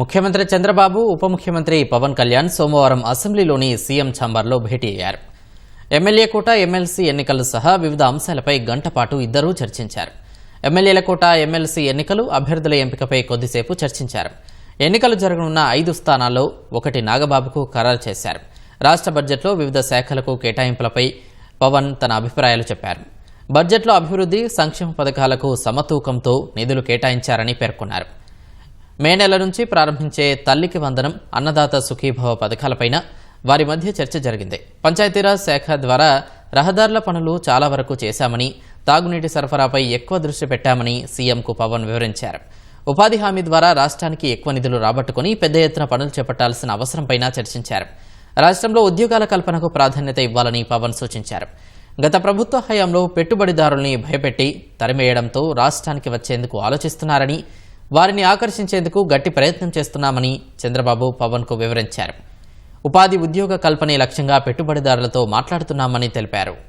ముఖ్యమంత్రి చంద్రబాబు ఉప ముఖ్యమంత్రి పవన్ కళ్యాణ్ సోమవారం అసెంబ్లీలోని సీఎం ఛాంబర్లో భేటీ అయ్యారు. ఎమ్మెల్యే కోట ఎమ్మెల్సీ ఎన్నికలు సహా వివిధ అంశాలపై గంటపాటు ఇద్దరూ చర్చించారు. ఎమ్మెల్యేల కోట ఎమ్మెల్సీ ఎన్నికలు అభ్యర్థుల ఎంపికపై కొద్దిసేపు చర్చించారు. ఎన్నికలు జరగనున్న ఐదు స్థానాల్లో ఒకటి నాగబాబుకు ఖరారు చేశారు. రాష్ట్ర బడ్జెట్లో వివిధ శాఖలకు కేటాయింపులపై పవన్ తన అభిప్రాయాలు చెప్పారు. బడ్జెట్లో అభివృద్ధి సంక్షేమ పథకాలకు సమతూకంతో నిధులు కేటాయించారని పేర్కొన్నారు. మే నెల నుంచి ప్రారంభించే తల్లికి వందనం అన్నదాత సుఖీభవ పథకాలపైన వారి మధ్య చర్చ జరిగింది. పంచాయతీరాజ్ శాఖ ద్వారా రహదారుల పనులు చాలా వరకు చేశామని తాగునీటి సరఫరాపై ఎక్కువ దృష్టి పెట్టామని సీఎంకు పవన్ వివరించారు. ఉపాధి హామీ ద్వారా రాష్ట్రానికి ఎక్కువ నిధులు రాబట్టుకుని పెద్ద ఎత్తున పనులు చేపట్టాల్సిన అవసరంపైన చర్చించారు. రాష్ట్రంలో ఉద్యోగాల కల్పనకు ప్రాధాన్యత ఇవ్వాలని పవన్ సూచించారు. గత ప్రభుత్వ హయాంలో పెట్టుబడిదారుల్ని భయపెట్టి తరిమేయడంతో రాష్ట్రానికి వచ్చేందుకు ఆలోచిస్తున్నారని వారిని ఆకర్షించేందుకు గట్టి ప్రయత్నం చేస్తున్నామని చంద్రబాబు పవన్కు వివరించారు. ఉపాధి ఉద్యోగ కల్పనే లక్ష్యంగా పెట్టుబడిదారులతో మాట్లాడుతున్నామని తెలిపారు.